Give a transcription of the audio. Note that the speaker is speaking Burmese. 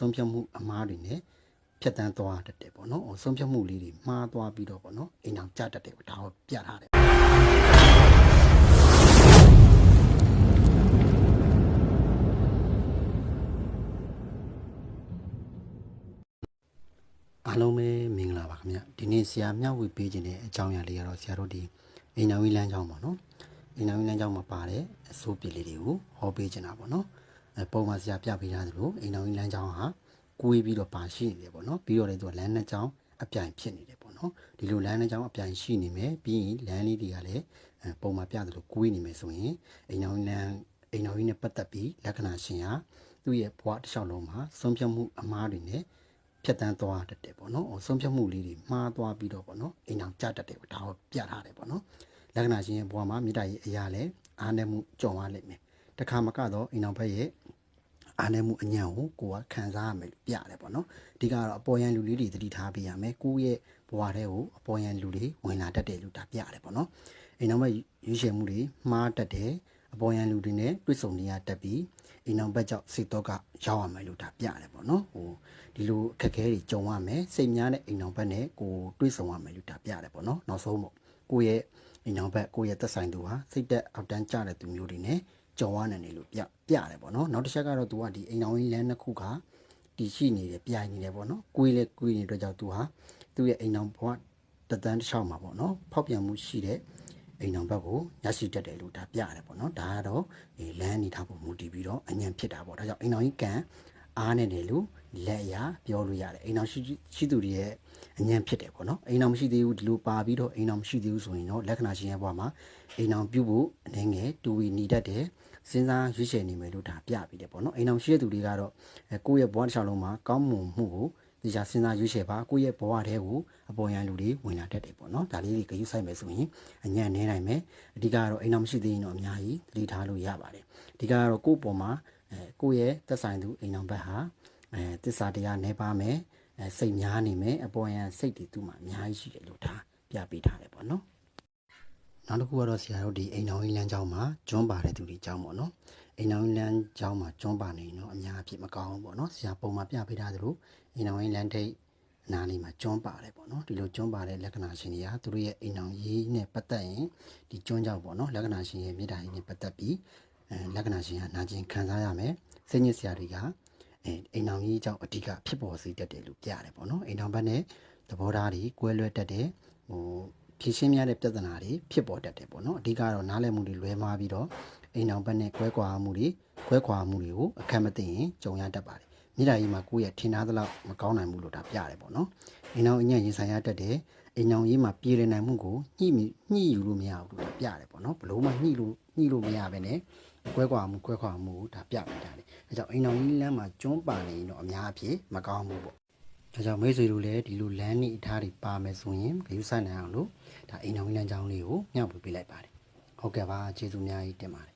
ဆုံးဖြတ်မှုအမားတွေနဲ့ဖြတ်တန်းသွားတတ်တယ်ပေါ့နော်ဟိုဆုံးဖြတ်မှုလေးတွေမှားသွားပြီးတော့ပေါ့နော်အိမ်အောင်ကြတတ်တယ်ဒါကိုပြထားတယ်အားလုံးပဲမင်္ဂလာပါခင်ဗျဒီနေ့ဆရာမျှဝေပေးခြင်းတဲ့အကြောင်းအရာလေးကတော့ဆရာတို့ဒီအိမ်တော်ကြီးလမ်းကြောင်းပါနော်အိမ်တော်ကြီးလမ်းကြောင်းမှာပါတဲ့အစိုးပြလေးတွေကိုဟောပေးခြင်းတာပေါ့နော်အဲ ပုံမှန်ဆရာပြပေးထားသလိုအိမ်တော်ကြီးလမ်းကြောင်းဟာကိုးပြီးတော့ပါရှိနေတယ်ပေါ့နော်ပြီးတော့လည်းသူကလမ်းနှစ်ကြောင်းအပြိုင်ဖြစ်နေတယ်ပေါ့နော်ဒီလိုလမ်းနှစ်ကြောင်းအပြိုင်ရှိနေမယ်ပြီးရင်လမ်းလေးတွေကလည်းအဲပုံမှန်ပြသလိုကိုးနေမယ်ဆိုရင်အိမ်တော်ကြီးလမ်းအိမ်တော်ကြီးနဲ့ပတ်သက်ပြီးလက္ခဏာရှင်ဟာသူ့ရဲ့ဘဝတစ်လျှောက်လုံးမှာဆုံးဖြတ်မှုအမားတွေနဲ့ဖြတ်တန်းသွားတတ်တယ်ပေါ့နော်ဟိုဆုံးဖြတ်မှုလေးတွေမှားသွားပြီးတော့ပေါ့နော်အိမ်အောင်ကြတတ်တယ်ပေါ့ဒါကိုပြထားတယ်ပေါ့နော်လက္ခဏာရှင်ရဲ့ဘဝမှာမိတာရဲ့အရာလဲအားနည်းမှုကြုံရလိမ့်မယ် တခါမကတော့အိမ်အောင်ဘက်ရဲ့အားနည်းမှုအညံ့ကိုကိုကခံစားရမယ်လို့ပြရတယ်ပေါ့နော်အဓိကတော့အပေါ်ယံလူလေးတွေသတိထားပေးရမယ်ကိုယ့်ရဲ့ဘဝထဲကိုအပေါ်ယံလူတွေဝင်လာတတ်တယ်လို့ဒါပြရတယ်ပေါ့နော်အိမ်အောင်ဘက်ရွေးချယ်မှုတွေမှားတတ်တယ်အပေါ်ယံလူတွေနဲ့တွေ့ဆုံနေရတတ်ပြီးအိမ်အောင်ဘက်ကြောင့်စိတ်တော့ကရောက်ရမယ်လို့ဒါပြရတယ်ပေါ့နော်ဟိုဒီလိုအခက်အခဲတွေကြုံရမယ်စိတ်များတဲ့အိမ်အောင်ဘက်နဲ့ကိုတွေးဆုံရမယ်လို့ဒါပြရတယ်ပေါ့နော်နောက်ဆုံးပေါ့ကိုယ့်ရဲ့အိမ်အောင်ဘက်ကိုယ့်ရဲ့သက်ဆိုင်သူဟာစိတ်သက်အောက်တန်းကြတဲ့သူမျိုးတွေနဲ့ ကြုံရနိုင်တယ်လို့ပြပြရတယ်ပေါ့နော်နောက်တစ်ချက်ကတော့သူကဒီအိမ်အောင်ကြီးလမ်းတစ်ခုကတည်ရှိနေတယ်ပြိုင်နေတယ်ပေါ့နော်ကိုယ်လေကိုယ်နေတဲ့အတွက်ကြောင့်သူဟာသူ့ရဲ့အိမ်အောင်ဘဝတသန်းတစ်ချောင်းမှာပေါ့နော်ဖောက်ပြန်မှုရှိတဲ့အိမ်အောင်ဘက်ကိုရရှိတတ်တယ်လို့ဒါပြရတယ်ပေါ့နော်ဒါကတော့ဒီလမ်းအနေထားပုံမူတည်ပြီးတော့အញ្ញံဖြစ်တာပေါ့ဒါကြောင့်အိမ်အောင်ကြီးကံ အားနဲ့တယ်လို့လက်ရပြောလို့ရတယ်အိမ်တော်ရှိရှိသူတွေရဲ့အញ្ញံဖြစ်တယ်ပေါ့နော်အိမ်တော်မရှိသေးဘူးဒီလိုပါပြီးတော့အိမ်တော်မရှိသေးဘူးဆိုရင်တော့လက္ခဏာရှင်းရဲ့ဘဝမှာအိမ်တော်ပြုတ်ဖို့အနေငယ်တူဝီနေတတ်တယ်စဉ်းစားရွေးချယ်နေမယ်လို့ဒါပြပြီးတယ်ပေါ့နော်အိမ်တော်ရှိတဲ့သူတွေကတော့ကိုယ့်ရဲ့ဘဝတစ်လျှောက်လုံးမှာကောင်းမွန်မှုကိုဒီကြာစဉ်းစားရွေးချယ်ပါကိုယ့်ရဲ့ဘဝထဲကိုအပေါ်ရန်လူတွေဝင်လာတတ်တယ်ပေါ့နော်ဒါလေးတွေကြည့်ဆိုင်မယ်ဆိုရင်အညံ့နေနိုင်မယ်အဓိကကတော့အိမ်တော်မရှိသေးရင်တော့အများကြီးသတိထားလို့ရပါတယ်အဓိကကတော့ကိုယ့်ပေါ်မှာ အဲကိုယ့်ရဲ့သက်ဆိုင်သူအိမ်အောင်ဘက်ဟာအဲတစ္ဆာတရားနေပါမယ်အဲစိတ်များနေမယ်အပေါ်ယံစိတ်တွေသူ့မှာအများကြီးရှိတယ်လို့ဒါပြပေးထားတယ်ပေါ့နော်နောက်တစ်ခုကတော့ဆရာတို့ဒီအိမ်တော်ကြီးလမ်းကျောင်းမှာကျွန်းပါတဲ့သူတွေကျောင်းပေါ့နော်အိမ်တော်ကြီးလမ်းကျောင်းမှာကျွန်းပါနေရင်တော့အများအဖြစ်မကောင်းဘူးပေါ့နော်ဆရာပုံမှာပြပေးထားသလိုအိမ်တော်ကြီးလမ်းထိပ်အနာလေးမှာကျွန်းပါတယ်ပေါ့နော်ဒီလိုကျွန်းပါတဲ့လက္ခဏာရှင်တွေကသူတို့ရဲ့အိမ်တော်ကြီးနဲ့ပတ်သက်ရင်ဒီကျွန်းကြောင့်ပေါ့နော်လက္ခဏာရှင်ရဲ့မြေတားကြီးနဲ့ပတ်သက်ပြီးအဲ လက္ခဏာရှင်ကနာကျင်ခံစားရမယ်စိတ်ညစ်စရာတွေကအဲအိမ်တော်ကြီးကြောင့်အဓိကဖြစ်ပေါ်စေတတ်တယ်လို့ပြရတယ်ပေါ့နော်အိမ်တော်ဘက်နဲ့သဘောထားတွေကွဲလွဲတတ်တယ်ဟိုဖြည့်ရှင်းများတဲ့ပြဿနာတွေဖြစ်ပေါ်တတ်တယ်ပေါ့နော်အဓိကတော့နားလည်မှုတွေလွဲမှားပြီးတော့အိမ်အောင်ဘက်နဲ့ကွဲကွာမှုတွေကွဲကွာမှုတွေကိုအခက်မသိရင်ကြုံရတတ်ပါတယ်မိသားကြီးမှာကိုယ့်ရဲ့ထင်သားသလောက်မကောင်းနိုင်ဘူးလို့ဒါပြရတယ်ပေါ့နော်အိမ်အောင်အညံ့ရင်ဆိုင်ရတတ်တယ် အိမ်အောင်ရေးမှာပြည်လည်နိုင်မှုကိုညှိမိညှိယူလို့မရဘူးလို့ဒါပြရတယ်ပေါ့နော်ဘလို့မှညှိလို့ညှိလို့မရဘဲနဲ့ကွဲကွာမှုကွဲကွာမှုကိုဒါပြပေးတာလေအဲကြောင့်အိမ်အောင်ကြီးလမ်းမှာကျွန်းပါနေရင်တော့အများအပြည့်မကောင်းဘူးပေါ့ဒါကြောင့်မိတ်ဆွေတို့လည်းဒီလိုလမ်းနေအထားတွေပါမယ်ဆိုရင်ဂရုစိုက်နိုင်အောင်လို့ဒါအိမ်တော်ကြီးလမ်းကြောင်းလေးကိုမျှဝေပေးလိုက်ပါတယ်ဟုတ်ကဲ့ပါကျေးဇူးအများကြီးတင်ပါတယ်